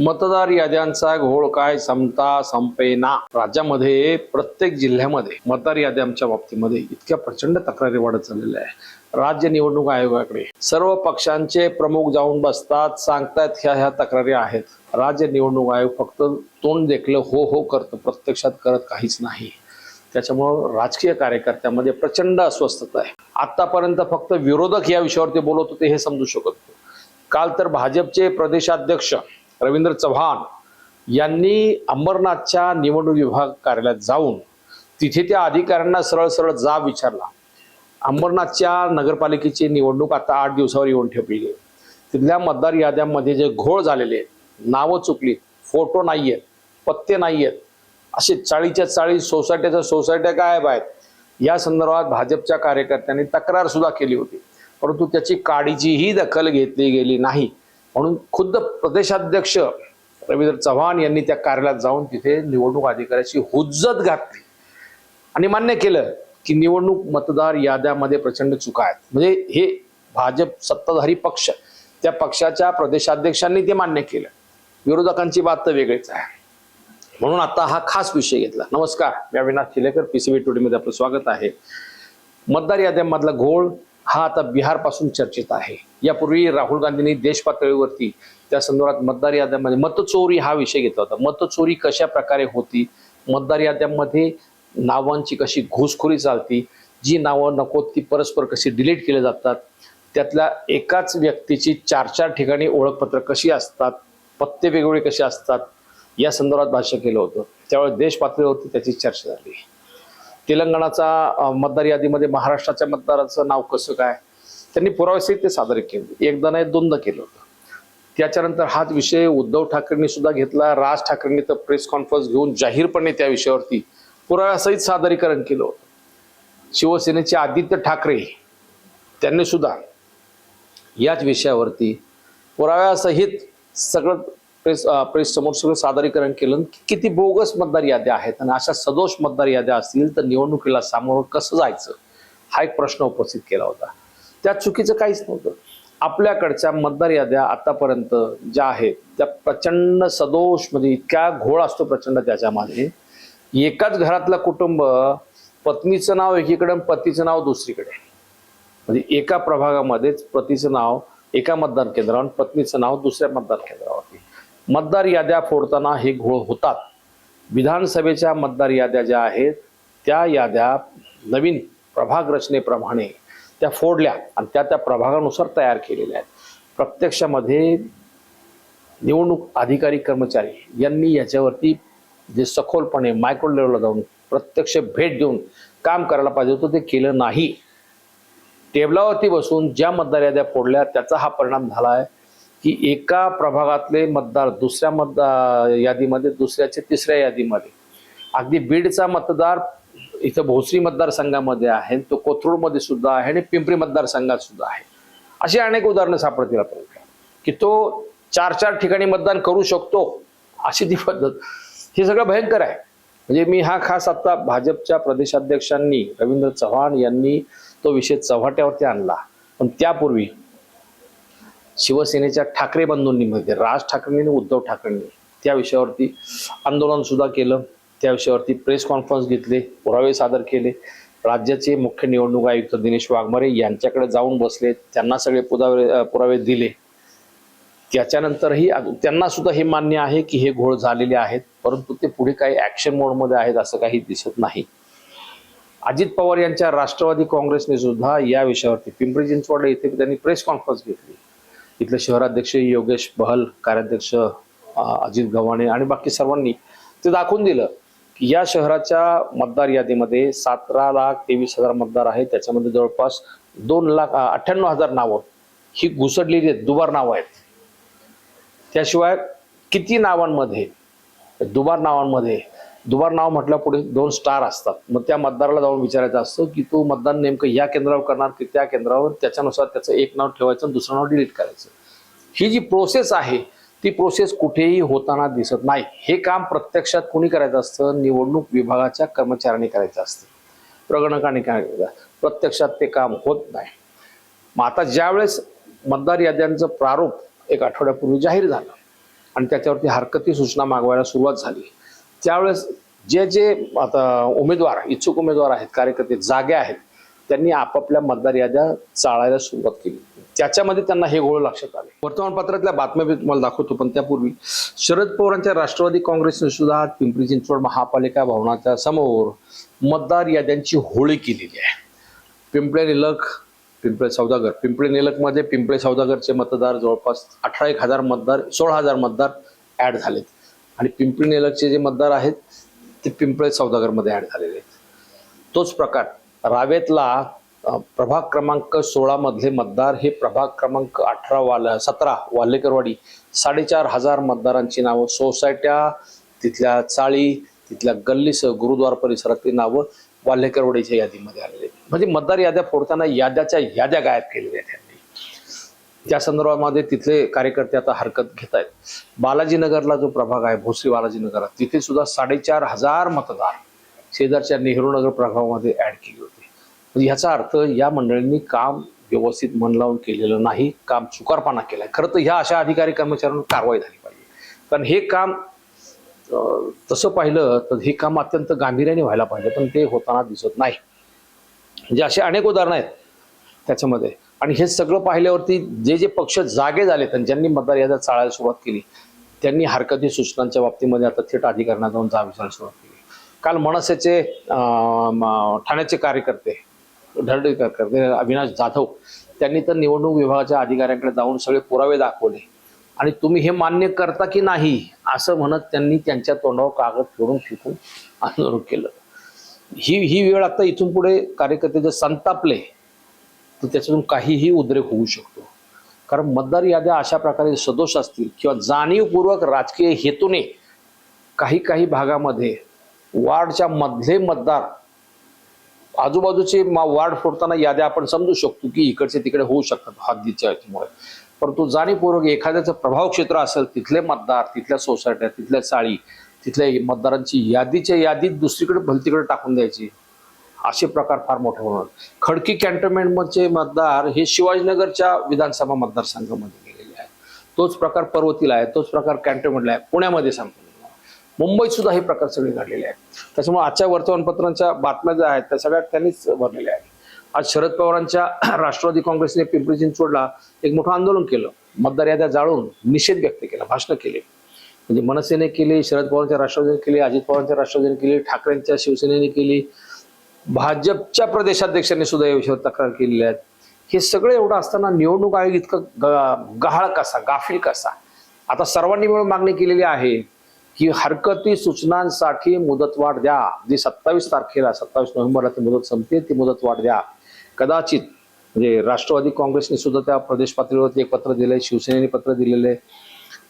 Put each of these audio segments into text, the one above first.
मतदार याद्यांचा घोळ काय संपता संपेना. राज्यामध्ये प्रत्येक जिल्ह्यामध्ये मतदार याद्यांच्या बाबतीमध्ये इतक्या प्रचंड तक्रारी वाढत चाललेल्या आहे राज्य निवडणूक आयोगाकडे सर्व पक्षांचे प्रमुख जाऊन बसतात सांगतात ह्या ह्या तक्रारी आहेत. राज्य निवडणूक आयोग फक्त तोंड देखलं हो हो करतं प्रत्यक्षात करत काहीच नाही. त्याच्यामुळं राजकीय कार्यकर्त्यामध्ये प्रचंड अस्वस्थता आहे. आतापर्यंत फक्त विरोधक या विषयावरती बोलत होते हे समजू शकत काल तर भाजपचे प्रदेशाध्यक्ष रवींद्र चव्हाण यांनी अंबरनाथच्या निवडणूक विभाग कार्यालयात जाऊन तिथे त्या अधिकाऱ्यांना सरळ सरळ जाब विचारला. अंबरनाथच्या नगरपालिकेची निवडणूक आता आठ दिवसावर येऊन ठेवली गेली तिथल्या मतदार याद्यांमध्ये जे घोळ झालेले आहेत नावं चुकली फोटो नाही आहेत पत्ते नाही आहेत असे चाळीच्या चाळीस सोसायट्याच्या सोसायट्या गायब आहेत. या संदर्भात भाजपच्या कार्यकर्त्यांनी तक्रार सुद्धा केली होती. परंतु त्याची काळजीही दखल घेतली गेली नाही. म्हणून खुद्द प्रदेशाध्यक्ष रवींद्र चव्हाण यांनी त्या कार्यालयात जाऊन तिथे निवडणूक अधिकाऱ्याची हुज्जत घातली. आणि मान्य केलं की निवडणूक मतदार याद्यामध्ये प्रचंड चुका आहेत. म्हणजे हे भाजप सत्ताधारी पक्ष त्या पक्षाच्या प्रदेशाध्यक्षांनी ते मान्य केलं. विरोधकांची बात तर वेगळीच आहे. म्हणून आता हा खास विषय घेतला. नमस्कार मी अविनाश चिलेकर पीसीबी टुडे मध्ये आपलं स्वागत आहे. मतदार याद्यांमधला घोळ हा आता बिहारपासून चर्चेत आहे. यापूर्वी राहुल गांधींनी देश पातळीवरती त्या संदर्भात मतदार याद्यामध्ये मतचोरी हा विषय घेतला होता. मतचोरी कशा प्रकारे होती? मतदार याद्यांमध्ये नावांची कशी घुसखोरी चालती? जी नावं नको ती परस्पर कशी डिलीट केली जातात? त्यातल्या एकाच व्यक्तीची चार चार ठिकाणी ओळखपत्र कशी असतात? पत्ते वेगवेगळे कसे असतात? या संदर्भात भाष्य केलं होतं. त्यावेळी देश पातळीवरती त्याची चर्चा झाली. तेलंगणाचा मतदार यादीमध्ये महाराष्ट्राच्या मतदाराचं नाव कसं काय? त्यांनी पुराव्यासहित ते सादर केले. एकदा नाही दोनदा केलं होतं. त्याच्यानंतर हाच विषय उद्धव ठाकरेंनी सुद्धा घेतला. राज ठाकरेंनी तर प्रेस कॉन्फरन्स घेऊन जाहीरपणे त्या विषयावरती पुराव्यासहित सादरीकरण केलं होतं. शिवसेनेचे आदित्य ठाकरे त्यांनी सुद्धा याच विषयावरती पुराव्यासहित सगळं प्रेस प्रेस समोर सगळं सादरीकरण केलं. की किती बोगस मतदार याद्या आहेत आणि अशा सदोष मतदार याद्या असतील तर निवडणुकीला सामोरं कसं जायचं? हा एक प्रश्न उपस्थित केला होता. त्यात चुकीचं काहीच नव्हतं. आपल्याकडच्या मतदार याद्या आतापर्यंत ज्या आहेत त्या प्रचंड सदोष म्हणजे इतक्या घोळ असतो प्रचंड त्याच्यामध्ये. एकाच घरातलं कुटुंब पत्नीचं नाव एकीकडे आणि पतीचं नाव दुसरीकडे. म्हणजे एका प्रभागामध्येच पतीचं नाव एका मतदार केंद्रावर पत्नीचं नाव दुसऱ्या मतदार केंद्रावर. मतदार याद्या फोडताना हे घोळ होतात. विधानसभेच्या मतदार याद्या ज्या आहेत त्या याद्या नवीन प्रभाग रचनेप्रमाणे त्या फोडल्या आणि त्या त्या प्रभागानुसार तयार केलेल्या आहेत. प्रत्यक्षामध्ये निवडणूक अधिकारी कर्मचारी यांनी याच्यावरती जे सखोलपणे मायक्रो लेवलला जाऊन प्रत्यक्ष भेट देऊन काम करायला पाहिजे होतं ते केलं नाही. टेबलावरती बसून ज्या मतदार याद्या फोडल्या त्याचा हा परिणाम झाला आहे की एका प्रभागातले मतदार दुसऱ्या मतदार यादीमध्ये दुसऱ्याचे तिसऱ्या यादीमध्ये. अगदी बीडचा मतदार इथं भोसरी मतदारसंघामध्ये आहे तो कोथरूडमध्ये सुद्धा आहे आणि पिंपरी मतदारसंघात सुद्धा आहे. अशी अनेक उदाहरणं सापडतील आपल्याला. की तो चार चार ठिकाणी मतदान करू शकतो अशी ती पद्धत. हे सगळं भयंकर आहे. म्हणजे मी हा खास आता भाजपच्या प्रदेशाध्यक्षांनी रवींद्र चव्हाण यांनी तो विषय चव्हाट्यावरती आणला. पण त्यापूर्वी शिवसेनेच्या ठाकरे बंधूंनीमध्ये म्हणजे राज ठाकरेंनी उद्धव ठाकरेंनी त्या विषयावरती आंदोलन सुद्धा केलं. त्या विषयावरती प्रेस कॉन्फरन्स घेतले पुरावे सादर केले. राज्याचे मुख्य निवडणूक आयुक्त दिनेश वाघमारे यांच्याकडे जाऊन बसले त्यांना सगळे पुरावे पुरावे दिले. त्याच्यानंतरही त्यांना सुद्धा हे मान्य आहे की हे घोळ झालेले आहेत परंतु ते पुढे काही ऍक्शन मोडमध्ये आहेत असं काही दिसत नाही. अजित पवार यांच्या राष्ट्रवादी काँग्रेसने सुद्धा या विषयावरती पिंपरी चिंचवड येथे त्यांनी प्रेस कॉन्फरन्स घेतली. इथले शहराध्यक्ष योगेश बहल कार्याध्यक्ष अजित गव्हाणे आणि बाकी सर्वांनी ते दाखवून दिलं की या शहराच्या मतदार यादीमध्ये सतरा लाख तेवीस हजार मतदार आहेत. त्याच्यामध्ये जवळपास दोन लाख अठ्ठ्याण्णव हजार नावं ही घुसडलेली आहेत. दुबार नावं आहेत. त्याशिवाय किती नावांमध्ये दुबार नावांमध्ये दुबार नाव म्हटल्या पुढे दोन स्टार असतात. मग त्या मतदाराला जाऊन विचारायचं असतं की तू मतदान नेमकं या केंद्रावर करणार की त्या केंद्रावर? त्याच्यानुसार त्याचं एक नाव ठेवायचं आणि दुसरं नाव डिलीट करायचं. ही जी प्रोसेस आहे ती प्रोसेस कुठेही होताना दिसत नाही. हे काम प्रत्यक्षात कोणी करायचं असतं? निवडणूक विभागाच्या कर्मचाऱ्यांनी करायचं असतं. प्रगणकाने करायचं? प्रत्यक्षात ते काम होत नाही. मग आता ज्यावेळेस मतदार याद्यांचं प्रारूप एक आठवड्यापूर्वी जाहीर झालं आणि त्याच्यावरती हरकती सूचना मागवायला सुरुवात झाली त्यावेळेस जे जे आता उमेदवार इच्छुक उमेदवार आहेत कार्यकर्ते जागे आहेत त्यांनी आपापल्या मतदार याद्या चाळायला सुरुवात केली. त्याच्यामध्ये त्यांना हे गोळ लक्षात आले. वर्तमानपत्रातल्या बातम्या मी तुम्हाला दाखवतो पण त्यापूर्वी शरद पवारांच्या राष्ट्रवादी काँग्रेसने सुद्धा पिंपरी चिंचवड महापालिका भवनाच्या समोर मतदार याद्यांची होळी केलेली आहे. पिंपळे निलक पिंपळे सौदागर. पिंपळे निलकमध्ये पिंपळे सौदागरचे मतदार जवळपास अठरा एक हजार मतदार सोळा हजार मतदार ऍड झालेत. आणि पिंपरी नेलकचे जे मतदार आहेत ते पिंपळे सौदागरमध्ये ॲड झालेले आहेत. तोच प्रकार रावेतला प्रभाग क्रमांक सोळा मधले मतदार हे प्रभाग क्रमांक अठरा वाल सतरा वाल्हेकरवाडी साडेचार हजार मतदारांची नावं सोसायट्या तिथल्या चाळी तिथल्या गल्लीसह गुरुद्वार परिसरातली नावं वाल्हेकरवाडीच्या यादीमध्ये आलेली आहेत. म्हणजे मतदार याद्या फोडताना याद्याच्या याद्या गायब केलेल्या आहेत. त्यांनी त्या संदर्भामध्ये तिथले कार्यकर्ते आता हरकत घेत आहेत बालाजीनगरला जो प्रभाग आहे भोसरी बालाजीनगर तिथे सुद्धा साडेचार हजार मतदार शेजारच्या नेहरू नगर प्रभागामध्ये ऍड केली होती. ह्याचा अर्थ या मंडळींनी काम व्यवस्थित मन लावून केलेलं नाही काम चुकारपणा केलाय. खरं तर ह्या अशा अधिकारी कर्मचाऱ्यांवर कारवाई झाली पाहिजे. कारण हे काम तसं पाहिलं तर हे काम अत्यंत गांभीर्याने व्हायला पाहिजे पण ते होताना दिसत नाही. म्हणजे असे अनेक उदाहरणं आहेत त्याच्यामध्ये. आणि हे सगळं पाहिल्यावरती जे जे पक्ष जागे झाले आणि ज्यांनी मतदार याचा चाळायला सुरुवात केली त्यांनी हरकती सूचनांच्या बाबतीमध्ये आता थेट अधिकाऱ्यांना जाऊन जाब विचारायला सुरुवात केली. काल मनसेचे ठाण्याचे कार्यकर्ते धरडे कार्यकर्ते अविनाश जाधव त्यांनी तर निवडणूक विभागाच्या अधिकाऱ्यांकडे जाऊन सगळे पुरावे दाखवले. आणि तुम्ही हे मान्य करता की नाही असं म्हणत त्यांनी त्यांच्या तोंडावर कागद फिरून फिकून आंदोलन केलं. ही ही वेळ आता इथून पुढे कार्यकर्ते जर संतापले तर त्याच्यातून काहीही उद्रेक होऊ शकतो. कारण मतदार याद्या अशा प्रकारे सदोष असतील किंवा जाणीवपूर्वक राजकीय हेतूने काही काही भागामध्ये वार्डच्या मधले मतदार आजूबाजूचे मा- वार्ड फोडताना याद्या आपण समजू शकतो की इकडचे तिकडे होऊ शकतात हद्दीच्या याच्यामुळे. परंतु जाणीवपूर्वक एखाद्याचं प्रभाव क्षेत्र असेल तिथले मतदार तिथल्या सोसायट्या तिथल्या चाळी तिथल्या मतदारांची यादीच्या यादीत दुसरीकडे भलतीकडे टाकून द्यायची. असे प्रकार फार मोठे होणार. खडकी कॅन्टोन्मेंटचे मतदार हे शिवाजीनगरच्या विधानसभा मतदारसंघामध्ये गेलेले आहेत. तोच प्रकार पर्वतीला आहे तोच प्रकार कॅन्टोन्मेंटला आहे पुण्यामध्ये सांगतो मुंबईत सुद्धा हे प्रकार सगळे घडलेले आहेत. त्याच्यामुळे आजच्या वर्तमानपत्रांच्या बातम्या ज्या आहेत त्या सगळ्या त्यांनीच भरलेल्या आहेत. आज शरद पवारांच्या राष्ट्रवादी काँग्रेसने पिंपरी चिंचवडला एक मोठं आंदोलन केलं. मतदार याद्या जाळून निषेध व्यक्त केला भाषण केले. म्हणजे मनसेने केली शरद पवारांच्या राष्ट्रवादीने केली अजित पवारांच्या राष्ट्रवादीने केली ठाकरेंच्या शिवसेनेने केली भाजपच्या प्रदेशाध्यक्षांनी सुद्धा या विषयावर तक्रार केलेली आहेत. हे सगळं एवढं असताना निवडणूक आयोग इतकं ग- गहाळ कसा गाफील कसा? आता सर्वांनी मिळून मागणी केलेली आहे की हरकती सूचनांसाठी मुदतवाढ द्या. जी सत्तावीस तारखेला सत्तावीस नोव्हेंबरला ती मुदत संपते ती मुदतवाढ द्या. कदाचित म्हणजे राष्ट्रवादी काँग्रेसने सुद्धा त्या प्रदेश पातळीवरती एक पत्र दिलंय शिवसेनेने पत्र दिलेलं आहे.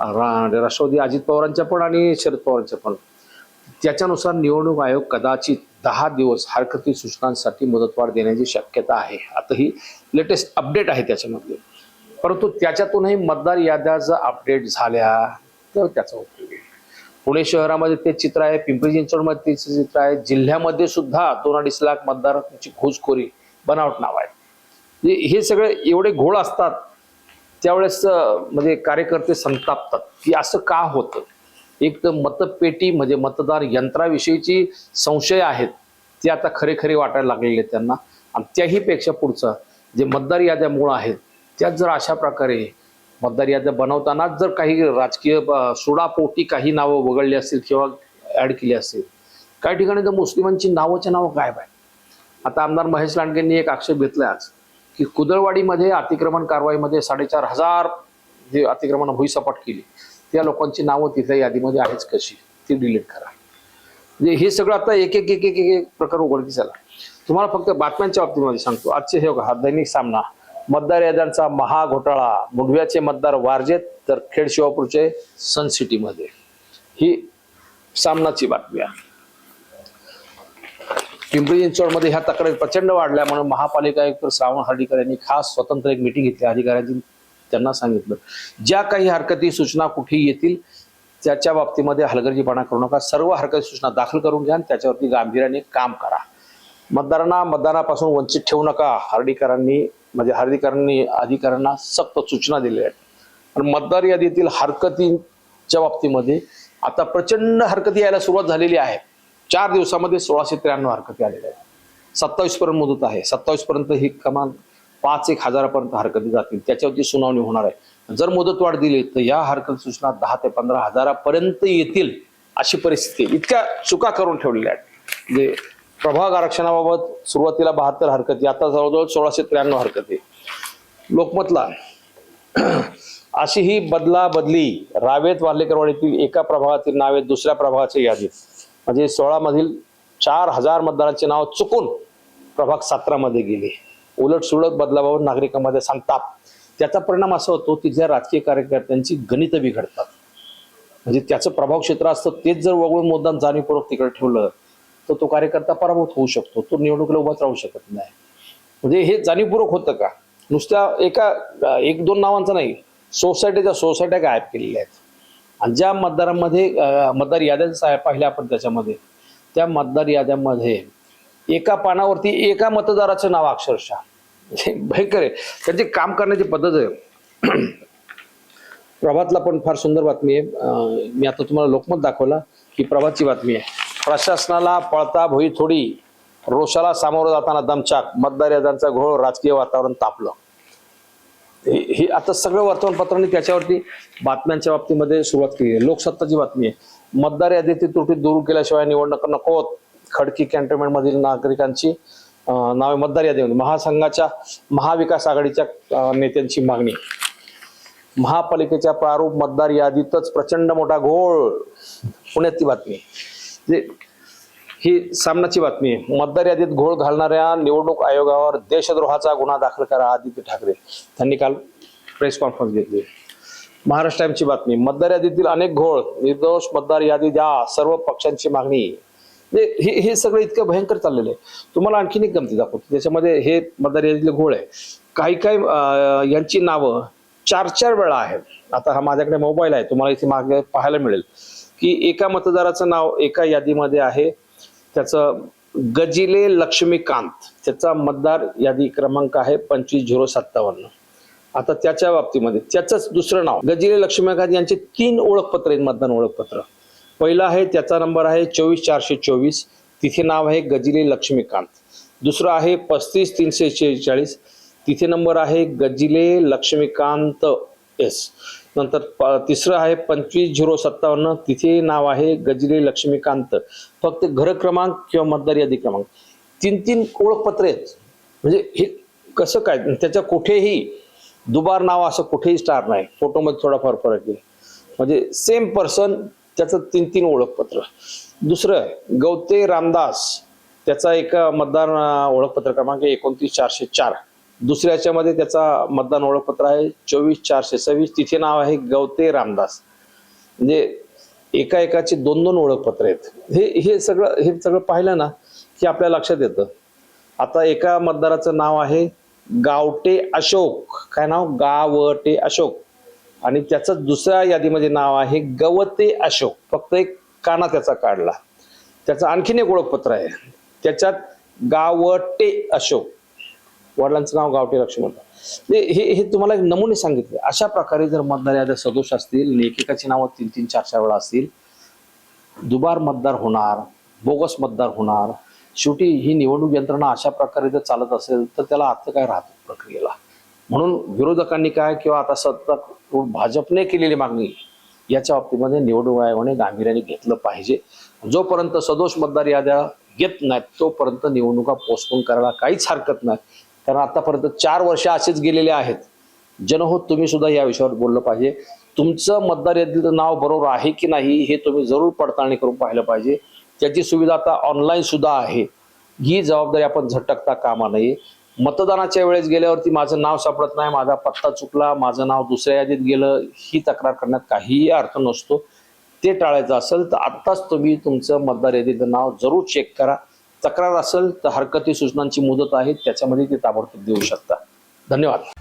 रा- राष्ट्रवादी अजित पवारांच्या पण आणि शरद पवारांच्या पण. त्याच्यानुसार निवडणूक आयोग कदाचित दहा दिवस हरकती सूचनांसाठी मुदतवाढ देण्याची शक्यता आहे. आता ही लेटेस्ट अपडेट आहे त्याच्यामध्ये. परंतु त्याच्यातूनही मतदार याद्या जर अपडेट झाल्या तर त्याचा उपयोग आहे. पुणे शहरामध्ये ते चित्र आहे. पिंपरी चिंचवडमध्ये तेच चित्र आहे. जिल्ह्यामध्ये सुद्धा दोन अडीच लाख मतदारांची घुसखोरी बनावट नाव आहे. म्हणजे हे सगळे एवढे घोळ असतात त्यावेळेस म्हणजे कार्यकर्ते संतापतात की असं का होतं? एक तर मतपेटी म्हणजे मतदार यंत्राविषयीची संशय आहेत ते आता खरे खरे वाटायला लागलेले आहेत त्यांना. आणि त्याही पेक्षा पुढचं जे मतदार याद्या मूळ आहेत त्यात जर अशा प्रकारे मतदार याद्या बनवतानाच जर काही राजकीय सुडापोटी काही नावं वगळली असतील किंवा ऍड केली असतील काही ठिकाणी तर मुस्लिमांची नावाच्या नावं गायब आहे आता आमदार महेश लांडगेंनी एक आक्षेप घेतलाय आज की कुदळवाडीमध्ये अतिक्रमण कारवाईमध्ये साडेचार हजार जे अतिक्रमण भुईसपाट केली. त्या लोकांची नावं तिथल्या यादीमध्ये आहेच कशी? ती डिलीट करा. म्हणजे हे सगळं आता एक एक एक एक एक प्रकार उघडकीस आला. तुम्हाला फक्त बातम्यांच्या बाबतीमध्ये सांगतो. आजचे हे बघा हा दैनिक सामना. मतदार याद्यांचा महाघोटाळा. मुंडव्याचे मतदार वारजेत तर खेड शिवापूरचे सन सिटीमध्ये ही सामनाची बातमी आहे. पिंपरी चिंचवडमध्ये ह्या तक्रारी प्रचंड वाढल्या म्हणून महापालिका आयुक्त श्रावण हर्डीकर यांनी खास स्वतंत्र एक मिटिंग घेतली. अधिकाऱ्यांची त्यांना सांगितलं. ज्या काही हरकती सूचना कुठेही येतील त्याच्या बाबतीमध्ये हलगर्जीपणा करू नका. सर्व हरकती सूचना दाखल करून घ्या आणि त्याच्यावरती गांभीर्याने काम करा. मतदारांना मतदानापासून वंचित ठेवू नका. हर्डीकरांनी म्हणजे हर्डीकरांनी अधिकाऱ्यांना सक्त सूचना दिल्या आहेत. आणि मतदार यादीतील हरकतींच्या बाबतीमध्ये आता प्रचंड हरकती यायला सुरुवात झालेली आहे. चार दिवसामध्ये सोळाशे त्र्याण्णव हरकती आलेल्या आहेत. सत्तावीस पर्यंत मुदत आहे. सत्तावीस पर्यंत ही कमान पाच एक हजारापर्यंत हरकती जातील. त्याच्यावरती सुनावणी होणार आहे. जर मुदतवाढ दिली तर या हरकत सूचना दहा ते पंधरा हजारापर्यंत येतील अशी परिस्थिती इतक्या चुका करून ठेवलेल्या आहेत. म्हणजे प्रभाग आरक्षणाबाबत सुरुवातीला बहात्तर हरकती आता जवळजवळ सोळाशे त्र्याण्णव हरकती लोकमतला अशी ही बदला बदली रावेत वार्लेकरवाडीतील एका प्रभागातील नावे दुसऱ्या प्रभागाच्या यादीत म्हणजे सोळा मधील चार हजार मतदारांचे नाव चुकून प्रभाग सतरामध्ये गेले. उलट सुलट बदलाबाबत नागरिकांमध्ये संताप त्याचा परिणाम असा होतो तिथल्या राजकीय कार्यकर्त्यांची गणितं बिघडतात. म्हणजे त्याचं प्रभाव क्षेत्र असतं तेच जर वगळून मुद्दाम जाणीवपूर्वक तिकडे ठेवलं तर तो कार्यकर्ता पराभूत होऊ शकतो. तो निवडणुकीला उभाच राहू शकत नाही. म्हणजे हे जाणीवपूर्वक होतं का? नुसत्या एका एक दोन नावांचं नाही सोसायटीच्या सोसायट्या गायब केलेल्या आहेत. आणि ज्या मतदारांमध्ये मतदार याद्या पाहिल्या आपण त्याच्यामध्ये त्या मतदार याद्यामध्ये एका पानावरती एका मतदाराचं नाव अक्षरशः. हे भयंकर आहे. त्यांची काम करण्याची पद्धत आहे. प्रभातला पण फार सुंदर बातमी आहे. मी आता तुम्हाला लोकमत दाखवला ही प्रभातची बातमी आहे. प्रशासनाला पळता भोई थोडी रोषाला सामोरं जाताना दमचाक मतदार यादांचा घोळ राजकीय वातावरण तापलं. हे हे आता सगळं वर्तमानपत्रांनी त्याच्यावरती बातम्यांच्या बाबतीमध्ये सुरुवात केली आहे. लोकसत्ताची बातमी आहे. मतदार यादीतील त्रुटी दूर केल्याशिवाय निवडणूक नको खडकी कॅन्टोन्मेंट मधील नागरिकांची नावे मतदार यादीमध्ये महासंघाच्या महाविकास आघाडीच्या नेत्यांची मागणी. महापालिकेच्या प्रारूप मतदार यादीतच प्रचंड मोठा घोळ पुण्यात ती बातमी ही सामनाची बातमी आहे. मतदार यादीत घोळ घालणाऱ्या निवडणूक आयोगावर देशद्रोहाचा गुन्हा दाखल करा आदित्य ठाकरे. त्यांनी काल प्रेस कॉन्फरन्स घेतली. महाराष्ट्र टाइम्सची बातमी. मतदार यादीतील अनेक घोळ निर्दोष मतदार यादी द्या. सर्व पक्षांची मागणी. म्हणजे हे हे सगळं इतकं भयंकर चाललेलं आहे. तुम्हाला आणखीन एक गमती दाखवतो. त्याच्यामध्ये हे मतदार यादीतले घोळ आहे. काही काही यांची नावं चार चार वेळा आहेत. आता हा माझ्याकडे मोबाईल आहे. तुम्हाला इथे मागे पाहायला मिळेल की एका मतदाराचं नाव एका यादीमध्ये आहे. त्याचं गजिले लक्ष्मीकांत. त्याचा मतदार यादी क्रमांक आहे पंचवीस झिरो सत्तावन्न. आता त्याच्या बाबतीमध्ये त्याचंच दुसरं नाव गजिले लक्ष्मीकांत यांचे तीन ओळखपत्र आहेत मतदान ओळखपत्र. पहिलं आहे त्याचा नंबर आहे चोवीस चारशे चोवीस. तिथे नाव आहे गजिले लक्ष्मीकांत. दुसरं आहे पस्तीस तीनशे शेहेचाळीस. तिथे नंबर आहे गजिले लक्ष्मीकांत एस. नंतर प- तिसरं आहे पंचवीस झिरो सत्तावन्न. तिथे नाव आहे गजिले लक्ष्मीकांत. फक्त घर क्रमांक किंवा मतदार यादी क्रमांक. तीन तीन ओळखपत्रे आहेत. म्हणजे हे कसं काय? त्याच्या कुठेही दुबार नाव असं कुठेही स्टार नाही. फोटोमध्ये थोडाफार फरक आहे. म्हणजे सेम पर्सन त्याचं तीन तीन ओळखपत्र. दुसरं गौते रामदास त्याचा एक मतदार ओळखपत्र क्रमांक एकोणतीस चारशे चार. दुसऱ्या याच्यामध्ये त्याचा मतदान ओळखपत्र आहे चोवीस चारशे सव्वीस. तिथे नाव आहे गवते रामदास. म्हणजे एका एकाचे दोन दोन ओळखपत्र आहेत. हे हे सगळं हे सगळं पाहिलं ना की आपल्या लक्षात येतं. आता एका मतदाराचं नाव आहे गावटे अशोक. काय नाव? गावटे अशोक. आणि त्याचं दुसऱ्या यादीमध्ये नाव आहे गवते अशोक. फक्त एक काना त्याचा काढला. त्याचं आणखीन एक ओळखपत्र आहे. त्याच्यात गावटे अशोक. वडिलांचं नाव गावटे लक्ष्मण. हे हे हे तुम्हाला एक नमुने सांगितले. अशा प्रकारे जर मतदार याद्या सदोष असतील लेखिकाची एकेकाची नावं तीन तीन चार चार वेळा असतील दुबार मतदार होणार बोगस मतदार होणार शेवटी ही निवडणूक यंत्रणा अशा प्रकारे जर चालत असेल तर त्याला अर्थ काय राहतो प्रक्रियेला? म्हणून विरोधकांनी काय किंवा आता सत्ता भाजपने केलेली मागणी याच्या बाबतीमध्ये निवडणूक आयोगाने गांभीर्याने घेतलं पाहिजे. जोपर्यंत सदोष मतदार याद्या घेत नाहीत तोपर्यंत निवडणुका पोस्टपोन करायला काहीच हरकत नाही. कारण आतापर्यंत चार वर्ष असेच गेलेले आहेत. जनहो तुम्ही सुद्धा या विषयावर बोललं पाहिजे. तुमचं मतदार यादीचं नाव बरोबर आहे की नाही हे तुम्ही जरूर पडताळणी करून पाहिलं पाहिजे. त्याची सुविधा आता ऑनलाईन सुद्धा आहे. ही जबाबदारी आपण झटकता कामा नये. मतदानाच्या वेळेस गेल्यावरती माझं नाव सापडत नाही माझा पत्ता चुकला माझं नाव दुसऱ्या यादीत गेलं ही तक्रार करण्यात काहीही अर्थ नसतो. ते टाळायचं असेल तर आत्ताच तुम्ही तुमचं मतदार यादीचं नाव जरूर चेक करा. तक्रार असेल तर हरकती सूचनांची मुदत आहे त्याच्यामध्ये ते ताबडतोब देऊ शकता. धन्यवाद.